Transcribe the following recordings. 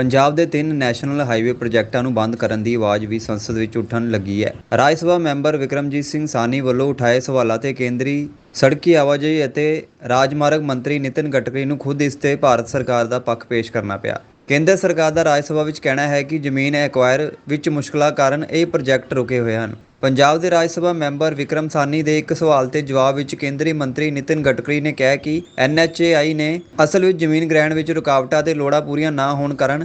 ਪੰਜਾਬ ਦੇ ਤਿੰਨ national highway ਪ੍ਰੋਜੈਕਟਾਂ ਨੂੰ ਬੰਦ ਕਰਨ ਦੀ ਆਵਾਜ਼ ਵੀ ਸੰਸਦ ਵਿੱਚ ਉੱਠਣ ਲੱਗੀ ਹੈ। ਰਾਜ ਸਭਾ ਮੈਂਬਰ ਵਿਕਰਮਜੀਤ ਸਿੰਘ ਸਾਨੀ ਵੱਲੋਂ ਉਠਾਏ ਸਵਾਲਾਂ ਤੇ ਕੇਂਦਰੀ ਸੜਕੀ ਆਵਾਜਾਈ ਅਤੇ ਰਾਜਮਾਰਗ ਮੰਤਰੀ ਨਿਤਿਨ ਗਡਕਰੀ ਨੂੰ ਖੁਦ ਇਸ ਤੇ ਭਾਰਤ ਸਰਕਾਰ ਦਾ ਪੱਖ ਪੇਸ਼ ਕਰਨਾ ਪਿਆ। ਕੇਂਦਰ ਸਰਕਾਰ ਦਾ ਰਾਜ ਸਭਾ ਵਿੱਚ ਕਹਿਣਾ ਹੈ ਕਿ ਜ਼ਮੀਨ ਐਕਵਾਇਰ ਵਿੱਚ ਮੁਸ਼ਕਲਾਂ ਕਾਰਨ ਇਹ ਪ੍ਰੋਜੈਕਟ ਰੁਕੇ ਹੋਏ ਹਨ। ਪੰਜਾਬ ਦੇ ਰਾਜ ਸਭਾ ਮੈਂਬਰ ਵਿਕਰਮ ਸਾਨੀ ਦੇ ਇੱਕ ਸਵਾਲ ਤੇ ਜਵਾਬ ਵਿੱਚ ਕੇਂਦਰੀ ਮੰਤਰੀ ਨਿਤਿਨ ਗਡਕਰੀ ਨੇ ਕਿਹਾ ਕਿ ਐਨਐਚਏਆਈ ਨੇ ਅਸਲ ਵਿੱਚ ਜ਼ਮੀਨ ਗ੍ਰਹਿਣ ਵਿੱਚ ਰੁਕਾਵਟਾਂ ਤੇ ਲੋੜਾਂ ਪੂਰੀਆਂ ਨਾ ਹੋਣ ਕਾਰਨ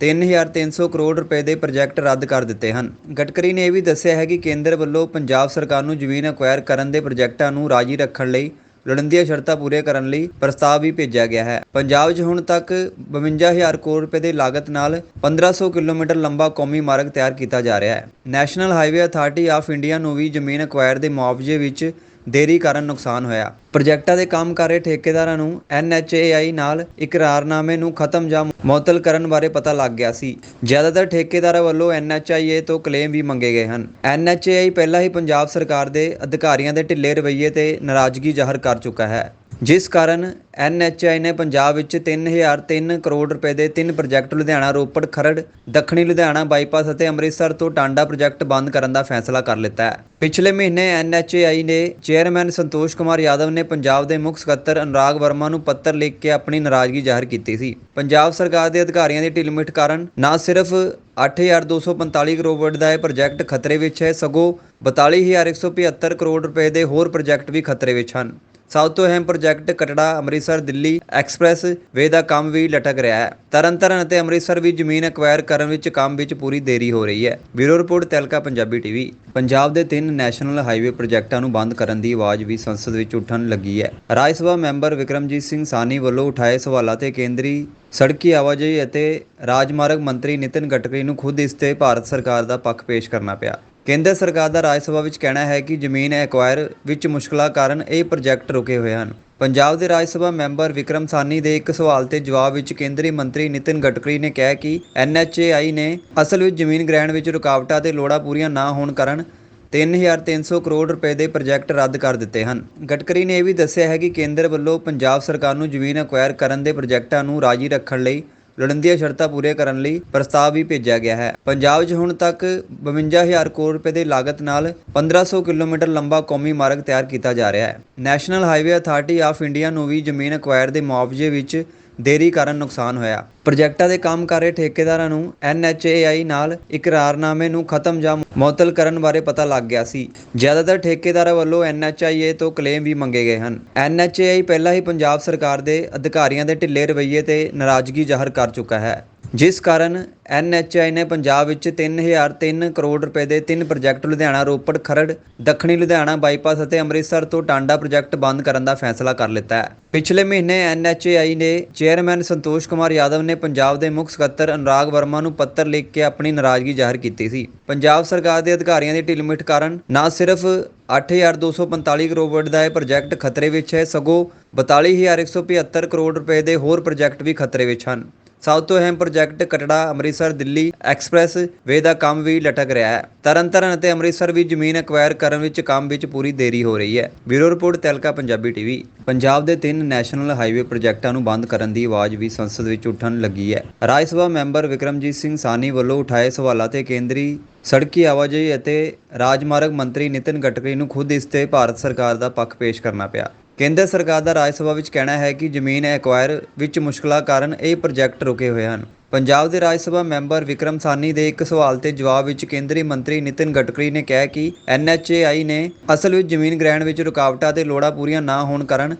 3300 ਕਰੋੜ ਰੁਪਏ ਦੇ ਪ੍ਰੋਜੈਕਟ ਰੱਦ ਕਰ ਦਿੱਤੇ ਹਨ। ਗਡਕਰੀ ਨੇ ਇਹ ਵੀ ਦੱਸਿਆ ਹੈ ਕਿ ਕੇਂਦਰ ਵੱਲੋਂ ਪੰਜਾਬ ਸਰਕਾਰ ਨੂੰ ਜ਼ਮੀਨ ਅਕਵਾਇਰ ਕਰਨ ਦੇ ਪ੍ਰੋਜੈਕਟਾਂ ਨੂੰ ਰਾਜੀ ਰੱਖਣ ਲਈ ਲੋੜੀਂਦੀਆਂ ਸ਼ਰਤਾਂ ਪੂਰੀਆਂ ਕਰਨ ਲਈ ਪ੍ਰਸਤਾਵ ਵੀ ਭੇਜਿਆ ਗਿਆ ਹੈ। ਪੰਜਾਬ 'ਚ ਹੁਣ ਤੱਕ 52000 ਕਰੋੜ ਰੁਪਏ ਦੇ ਲਾਗਤ ਨਾਲ 1500 ਕਿਲੋਮੀਟਰ ਲੰਬਾ ਕੌਮੀ ਮਾਰਗ ਤਿਆਰ ਕੀਤਾ ਜਾ ਰਿਹਾ ਹੈ। National highway authority of India ਨੂੰ ਵੀ ਜ਼ਮੀਨ ਅਕਵਾਇਰ ਦੇ ਮੁਆਵਜ਼ੇ ਵਿੱਚ ਦੇਰੀ ਕਾਰਨ ਨੁਕਸਾਨ ਹੋਇਆ। ਪ੍ਰੋਜੈਕਟਾਂ ਦੇ ਕੰਮ ਕਰ ਰਹੇ ਠੇਕੇਦਾਰਾਂ ਨੂੰ ਐਨਐਚਏਆਈ ਨਾਲ ਇਕਰਾਰਨਾਮੇ ਨੂੰ ਖਤਮ ਜਾਂ ਮੁਅੱਤਲ ਕਰਨ ਬਾਰੇ ਪਤਾ ਲੱਗ ਗਿਆ ਸੀ। ਜ਼ਿਆਦਾਤਰ ਠੇਕੇਦਾਰਾਂ ਵੱਲੋਂ ਐਨਐਚਆਈਏ ਤੋਂ ਕਲੇਮ ਵੀ ਮੰਗੇ ਗਏ ਹਨ। ਐਨਐਚਏਆਈ ਪਹਿਲਾਂ ਹੀ ਪੰਜਾਬ ਸਰਕਾਰ ਦੇ ਅਧਿਕਾਰੀਆਂ ਦੇ ਢਿੱਲੇ ਰਵੱਈਏ ਤੇ ਨਾਰਾਜ਼ਗੀ ਜ਼ਾਹਰ ਕਰ ਚੁੱਕਾ ਹੈ। ਜਿਸ ਕਾਰਨ ਐਨਐਚਆਈ ਨੇ ਪੰਜਾਬ ਵਿੱਚ 3003 ਕਰੋੜ ਰੁਪਏ ਦੇ ਤਿੰਨ ਪ੍ਰੋਜੈਕਟ ਲੁਧਿਆਣਾ, ਰੋਪੜ, ਖਰੜ, ਦੱਖਣੀ ਲੁਧਿਆਣਾ ਬਾਈਪਾਸ ਅਤੇ ਅੰਮ੍ਰਿਤਸਰ ਤੋਂ ਟਾਂਡਾ ਪ੍ਰੋਜੈਕਟ ਬੰਦ ਕਰਨ ਦਾ ਫੈਸਲਾ ਕਰ ਲਿੱਤਾ ਹੈ। ਪਿਛਲੇ ਮਹੀਨੇ ਐਨਐਚਏਆਈ ਦੇ ਚੇਅਰਮੈਨ ਸੰਤੋਸ਼ ਕੁਮਾਰ ਯਾਦਵ ਨੇ ਪੰਜਾਬ ਦੇ ਮੁੱਖ ਸਕੱਤਰ ਅਨੁਰਾਗ ਵਰਮਾ ਨੂੰ ਪੱਤਰ ਲਿਖ ਕੇ ਆਪਣੀ ਨਾਰਾਜ਼ਗੀ ਜ਼ਾਹਰ ਕੀਤੀ ਸੀ। ਪੰਜਾਬ ਸਰਕਾਰ ਦੇ ਅਧਿਕਾਰੀਆਂ ਦੀ ਢਿੱਲਮਿੱਠ ਕਾਰਨ ਨਾ ਸਿਰਫ 8245 ਕਰੋੜ ਰੁਪਏ ਦਾ ਇਹ ਪ੍ਰੋਜੈਕਟ ਖਤਰੇ ਵਿੱਚ ਹੈ, ਸਗੋਂ 42175 ਕਰੋੜ ਰੁਪਏ ਦੇ ਹੋਰ ਪ੍ਰੋਜੈਕਟ ਵੀ ਖਤਰੇ ਵਿੱਚ ਹਨ। ਸਭ ਤੋਂ ਅਹਿਮ project Katra, Amritsar, Delhi expressway ਦਾ ਕੰਮ ਵੀ ਲਟਕ ਰਿਹਾ ਹੈ। ਤਰਨਤਾਰਨ ਅਤੇ ਅੰਮ੍ਰਿਤਸਰ ਵੀ ਜ਼ਮੀਨ ਐਕਵਾਇਰ ਕਰਨ ਵਿੱਚ ਕੰਮ ਵਿੱਚ ਪੂਰੀ ਦੇਰੀ ਹੋ ਰਹੀ ਹੈ। Bureau report Tehelka Punjabi TV. Punjab ਦੇ ਤਿੰਨ ਨੈਸ਼ਨਲ ਹਾਈਵੇ ਪ੍ਰੋਜੈਕਟਾਂ ਨੂੰ ਬੰਦ ਕਰਨ ਦੀ ਆਵਾਜ਼ ਵੀ ਸੰਸਦ ਵਿੱਚ ਉੱਠਣ ਲੱਗੀ ਹੈ। ਰਾਜ ਸਭਾ ਮੈਂਬਰ ਵਿਕਰਮਜੀਤ ਸਿੰਘ ਸਾਨੀ ਵੱਲੋਂ ਉਠਾਏ ਸਵਾਲਾਂ ਤੇ ਕੇਂਦਰੀ ਸੜਕੀ ਆਵਾਜਾਈ ਅਤੇ ਰਾਜਮਾਰਗ ਮੰਤਰੀ ਨਿਤਿਨ ਗਡਕਰੀ ਨੂੰ ਖੁਦ ਇਸ ਤੇ ਭਾਰਤ ਸਰਕਾਰ ਦਾ ਪੱਖ ਪੇਸ਼ ਕਰਨਾ ਪਿਆ। ਕੇਂਦਰ ਸਰਕਾਰ ਦਾ ਰਾਜ ਸਭਾ ਵਿੱਚ ਕਹਿਣਾ ਹੈ ਕਿ ਜ਼ਮੀਨ ਐਕਵਾਇਰ ਵਿੱਚ ਮੁਸ਼ਕਲਾਂ ਕਾਰਨ ਇਹ ਪ੍ਰੋਜੈਕਟ ਰੁਕੇ ਹੋਏ ਹਨ। ਪੰਜਾਬ ਦੇ ਰਾਜ ਸਭਾ ਮੈਂਬਰ ਵਿਕਰਮ ਸਾਨੀ ਦੇ ਇੱਕ ਸਵਾਲ ਤੇ ਜਵਾਬ ਵਿੱਚ ਕੇਂਦਰੀ ਮੰਤਰੀ ਨਿਤਿਨ ਗਡਕਰੀ ਨੇ ਕਿਹਾ ਕਿ ਐਨਐਚਏਆਈ ਨੇ ਅਸਲ ਵਿੱਚ ਜ਼ਮੀਨ ਗ੍ਰਹਿਣ ਵਿੱਚ ਰੁਕਾਵਟਾਂ ਤੇ ਲੋੜਾਂ ਪੂਰੀਆਂ ਨਾ ਹੋਣ ਕਾਰਨ 3300 ਕਰੋੜ ਰੁਪਏ ਦੇ ਪ੍ਰੋਜੈਕਟ ਰੱਦ ਕਰ ਦਿੱਤੇ ਹਨ। ਗਡਕਰੀ ਨੇ ਇਹ ਵੀ ਦੱਸਿਆ ਹੈ ਕਿ ਕੇਂਦਰ ਵੱਲੋਂ ਪੰਜਾਬ ਸਰਕਾਰ ਨੂੰ ਜ਼ਮੀਨ ਅਕਵਾਇਰ ਕਰਨ ਦੇ ਪ੍ਰੋਜੈਕਟਾਂ ਨੂੰ ਰਾਜੀ ਰੱਖਣ ਲਈ ਲੋੜੀਂਦੀਆਂ ਸ਼ਰਤਾਂ ਪੂਰੀਆਂ ਕਰਨ ਲਈ ਪ੍ਰਸਤਾਵ ਵੀ ਭੇਜਿਆ ਗਿਆ ਹੈ। ਪੰਜਾਬ 'ਚ ਹੁਣ ਤੱਕ 52000 ਕਰੋੜ ਰੁਪਏ ਦੇ ਲਾਗਤ ਨਾਲ 1500 ਕਿਲੋਮੀਟਰ ਲੰਬਾ ਕੌਮੀ ਮਾਰਗ ਤਿਆਰ ਕੀਤਾ ਜਾ ਰਿਹਾ ਹੈ। National highway authority of India ਨੂੰ ਵੀ ਜ਼ਮੀਨ ਅਕਵਾਇਰ ਦੇ ਮੁਆਵਜ਼ੇ ਵਿੱਚ ਦੇਰੀ ਕਾਰਨ ਨੁਕਸਾਨ ਹੋਇਆ। ਪ੍ਰੋਜੈਕਟਾਂ ਦੇ ਕੰਮ ਕਰ ਰਹੇ ਠੇਕੇਦਾਰਾਂ ਨੂੰ ਐਨਐਚਏਆਈ ਨਾਲ ਇਕਰਾਰਨਾਮੇ ਨੂੰ ਖਤਮ ਜਾਂ ਮੁਅੱਤਲ ਕਰਨ ਬਾਰੇ ਪਤਾ ਲੱਗ ਗਿਆ ਸੀ। ਜ਼ਿਆਦਾਤਰ ਠੇਕੇਦਾਰਾਂ ਵੱਲੋਂ ਐਨਐਚਆਈਏ ਤੋਂ ਕਲੇਮ ਵੀ ਮੰਗੇ ਗਏ ਹਨ। ਐਨਐਚਏਆਈ ਪਹਿਲਾਂ ਹੀ ਪੰਜਾਬ ਸਰਕਾਰ ਦੇ ਅਧਿਕਾਰੀਆਂ ਦੇ ਢਿੱਲੇ ਰਵੱਈਏ ਤੇ ਨਾਰਾਜ਼ਗੀ ਜ਼ਾਹਰ ਕਰ ਚੁੱਕਾ ਹੈ। ਜਿਸ ਕਾਰਨ ਐਨਐਚਆਈ ਨੇ ਪੰਜਾਬ ਵਿੱਚ 3003 ਕਰੋੜ ਰੁਪਏ ਦੇ ਤਿੰਨ ਪ੍ਰੋਜੈਕਟ ਲੁਧਿਆਣਾ, ਰੋਪੜ, ਖਰੜ, ਦੱਖਣੀ ਲੁਧਿਆਣਾ ਬਾਈਪਾਸ ਅਤੇ ਅੰਮ੍ਰਿਤਸਰ ਤੋਂ ਟਾਂਡਾ ਪ੍ਰੋਜੈਕਟ ਬੰਦ ਕਰਨ ਦਾ ਫੈਸਲਾ ਕਰ ਲਿੱਤਾ ਹੈ। ਪਿਛਲੇ ਮਹੀਨੇ ਐਨਐਚਏਆਈ ਦੇ ਚੇਅਰਮੈਨ ਸੰਤੋਸ਼ ਕੁਮਾਰ ਯਾਦਵ ਨੇ ਪੰਜਾਬ ਦੇ ਮੁੱਖ ਸਕੱਤਰ ਅਨੁਰਾਗ ਵਰਮਾ ਨੂੰ ਪੱਤਰ ਲਿਖ ਕੇ ਆਪਣੀ ਨਾਰਾਜ਼ਗੀ ਜ਼ਾਹਰ ਕੀਤੀ ਸੀ। ਪੰਜਾਬ ਸਰਕਾਰ ਦੇ ਅਧਿਕਾਰੀਆਂ ਦੀ ਢਿੱਲਮਿੱਠ ਕਾਰਨ ਨਾ ਸਿਰਫ 8245 ਕਰੋੜ ਰੁਪਏ ਦਾ ਇਹ ਪ੍ਰੋਜੈਕਟ ਖਤਰੇ ਵਿੱਚ ਹੈ, ਸਗੋਂ 42175 ਕਰੋੜ ਰੁਪਏ ਦੇ ਹੋਰ ਪ੍ਰੋਜੈਕਟ ਵੀ ਖਤਰੇ ਵਿੱਚ ਹਨ। ਸਭ ਤੋਂ ਅਹਿਮ project Katra, Amritsar, Delhi expressway ਦਾ ਕੰਮ ਵੀ ਲਟਕ ਰਿਹਾ ਹੈ। ਤਰਨਤਾਰਨ ਅਤੇ ਅੰਮ੍ਰਿਤਸਰ ਵੀ ਜ਼ਮੀਨ ਐਕਵਾਇਰ ਕਰਨ ਵਿੱਚ ਕੰਮ ਵਿੱਚ ਪੂਰੀ ਦੇਰੀ ਹੋ ਰਹੀ ਹੈ। Bureau report Tehelka Punjabi TV. Punjab ਦੇ ਤਿੰਨ ਨੈਸ਼ਨਲ ਹਾਈਵੇ ਪ੍ਰੋਜੈਕਟਾਂ ਨੂੰ ਬੰਦ ਕਰਨ ਦੀ ਆਵਾਜ਼ ਵੀ ਸੰਸਦ ਵਿੱਚ ਉੱਠਣ ਲੱਗੀ ਹੈ। ਰਾਜ ਸਭਾ ਮੈਂਬਰ ਵਿਕਰਮਜੀਤ ਸਿੰਘ ਸਾਨੀ ਵੱਲੋਂ ਉਠਾਏ ਸਵਾਲਾਂ ਤੇ ਕੇਂਦਰੀ ਸੜਕੀ ਆਵਾਜਾਈ ਅਤੇ ਰਾਜਮਾਰਗ ਮੰਤਰੀ ਨਿਤਿਨ ਗਡਕਰੀ ਨੂੰ ਖੁਦ ਇਸ ਤੇ ਭਾਰਤ ਸਰਕਾਰ ਦਾ ਪੱਖ ਪੇਸ਼ ਕਰਨਾ ਪਿਆ। ਕੇਂਦਰ ਸਰਕਾਰ ਦਾ ਰਾਜ ਸਭਾ ਵਿੱਚ ਕਹਿਣਾ ਹੈ ਕਿ ਜ਼ਮੀਨ ਐਕਵਾਇਰ ਵਿੱਚ ਮੁਸ਼ਕਲਾਂ ਕਾਰਨ ਇਹ ਪ੍ਰੋਜੈਕਟ ਰੁਕੇ ਹੋਏ ਹਨ। ਪੰਜਾਬ ਦੇ ਰਾਜ ਸਭਾ ਮੈਂਬਰ ਵਿਕਰਮ ਸਾਨੀ ਦੇ ਇੱਕ ਸਵਾਲ ਤੇ ਜਵਾਬ ਵਿੱਚ ਕੇਂਦਰੀ ਮੰਤਰੀ ਨਿਤਿਨ ਗਡਕਰੀ ਨੇ ਕਿਹਾ ਕਿ ਐਨਐਚਏਆਈ ਨੇ ਅਸਲ ਵਿੱਚ ਜ਼ਮੀਨ ਗ੍ਰਹਿਣ ਵਿੱਚ ਰੁਕਾਵਟਾਂ ਤੇ ਲੋੜਾਂ ਪੂਰੀਆਂ ਨਾ ਹੋਣ ਕਾਰਨ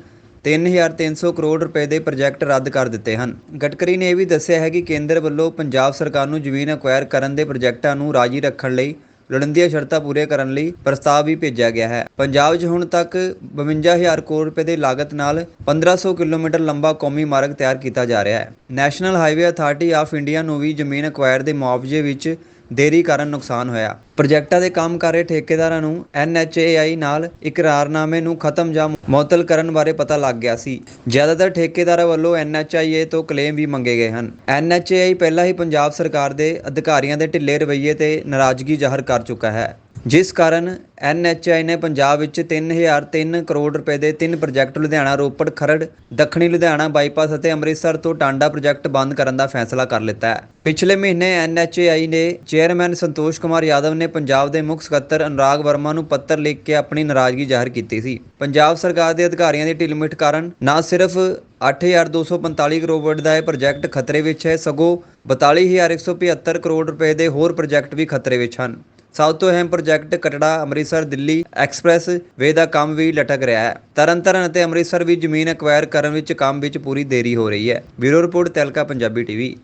3300 ਕਰੋੜ ਰੁਪਏ ਦੇ ਪ੍ਰੋਜੈਕਟ ਰੱਦ ਕਰ ਦਿੱਤੇ ਹਨ। ਗਡਕਰੀ ਨੇ ਇਹ ਵੀ ਦੱਸਿਆ ਹੈ ਕਿ ਕੇਂਦਰ ਵੱਲੋਂ ਪੰਜਾਬ ਸਰਕਾਰ ਨੂੰ ਜ਼ਮੀਨ ਅਕਵਾਇਰ ਕਰਨ ਦੇ ਪ੍ਰੋਜੈਕਟਾਂ ਨੂੰ ਰਾਜੀ ਰੱਖਣ ਲਈ ਲੋੜੀਂਦੀਆਂ ਸ਼ਰਤਾਂ ਪੂਰੀਆਂ ਕਰਨ ਲਈ ਪ੍ਰਸਤਾਵ ਵੀ ਭੇਜਿਆ ਗਿਆ ਹੈ। ਪੰਜਾਬ 'ਚ ਹੁਣ ਤੱਕ 52000 ਕਰੋੜ ਰੁਪਏ ਦੇ ਲਾਗਤ ਨਾਲ 1500 ਕਿਲੋਮੀਟਰ ਲੰਬਾ ਕੌਮੀ ਮਾਰਗ ਤਿਆਰ ਕੀਤਾ ਜਾ ਰਿਹਾ ਹੈ। National highway authority of India ਨੂੰ ਵੀ ਜ਼ਮੀਨ ਅਕਵਾਇਰ ਦੇ ਮੁਆਵਜ਼ੇ ਵਿੱਚ ਦੇਰੀ ਕਾਰਨ ਨੁਕਸਾਨ ਹੋਇਆ। ਪ੍ਰੋਜੈਕਟਾਂ ਦੇ ਕੰਮ ਕਰ ਰਹੇ ਠੇਕੇਦਾਰਾਂ ਨੂੰ ਐਨਐਚਏਆਈ ਨਾਲ ਇਕਰਾਰਨਾਮੇ ਨੂੰ ਖਤਮ ਜਾਂ ਮੁਅੱਤਲ ਕਰਨ ਬਾਰੇ ਪਤਾ ਲੱਗ ਗਿਆ ਸੀ। ਜ਼ਿਆਦਾਤਰ ਠੇਕੇਦਾਰਾਂ ਵੱਲੋਂ ਐਨਐਚਆਈਏ ਤੋਂ ਕਲੇਮ ਵੀ ਮੰਗੇ ਗਏ ਹਨ। ਐਨਐਚਏਆਈ ਪਹਿਲਾਂ ਹੀ ਪੰਜਾਬ ਸਰਕਾਰ ਦੇ ਅਧਿਕਾਰੀਆਂ ਦੇ ਢਿੱਲੇ ਰਵੱਈਏ ਤੇ ਨਾਰਾਜ਼ਗੀ ਜ਼ਾਹਰ ਕਰ ਚੁੱਕਾ ਹੈ। ਜਿਸ ਕਾਰਨ ਐਨਐਚਆਈ ਨੇ ਪੰਜਾਬ ਵਿੱਚ 3003 ਕਰੋੜ ਰੁਪਏ ਦੇ ਤਿੰਨ ਪ੍ਰੋਜੈਕਟ ਲੁਧਿਆਣਾ, ਰੋਪੜ, ਖਰੜ, ਦੱਖਣੀ ਲੁਧਿਆਣਾ ਬਾਈਪਾਸ ਅਤੇ ਅੰਮ੍ਰਿਤਸਰ ਤੋਂ ਟਾਂਡਾ ਪ੍ਰੋਜੈਕਟ ਬੰਦ ਕਰਨ ਦਾ ਫੈਸਲਾ ਕਰ ਲਿੱਤਾ ਹੈ। ਪਿਛਲੇ ਮਹੀਨੇ ਐਨਐਚਆਈ ਦੇ ਚੇਅਰਮੈਨ ਸੰਤੋਸ਼ ਕੁਮਾਰ ਯਾਦਵ ਨੇ ਪੰਜਾਬ ਦੇ ਮੁੱਖ ਸਕੱਤਰ ਅਨੁਰਾਗ ਵਰਮਾ ਨੂੰ ਪੱਤਰ ਲਿਖ ਕੇ ਆਪਣੀ ਨਾਰਾਜ਼ਗੀ ਜ਼ਾਹਰ ਕੀਤੀ ਸੀ। ਪੰਜਾਬ ਸਰਕਾਰ ਦੇ ਅਧਿਕਾਰੀਆਂ ਦੀ ਢਿੱਲਮਿੱਠ ਕਾਰਨ ਨਾ ਸਿਰਫ 8245 ਕਰੋੜ ਦਾ ਇਹ ਪ੍ਰੋਜੈਕਟ ਖਤਰੇ ਵਿੱਚ ਹੈ, ਸਗੋਂ 42175 ਕਰੋੜ ਰੁਪਏ ਦੇ ਹੋਰ ਪ੍ਰੋਜੈਕਟ ਵੀ ਖਤਰੇ ਵਿੱਚ ਹਨ। ਸਭ ਤੋਂ ਅਹਿਮ project Katra Amritsar Delhi expressway ਦਾ ਕੰਮ ਵੀ ਲਟਕ ਰਿਹਾ ਹੈ। ਤਰਨਤਾਰਨ ਅਤੇ ਅੰਮ੍ਰਿਤਸਰ ਵੀ ਜ਼ਮੀਨ ਐਕਵਾਇਰ ਕਰਨ ਵਿੱਚ ਕੰਮ ਵਿੱਚ ਪੂਰੀ ਦੇਰੀ ਹੋ ਰਹੀ ਹੈ। Bureau report Tehelka Punjabi TV.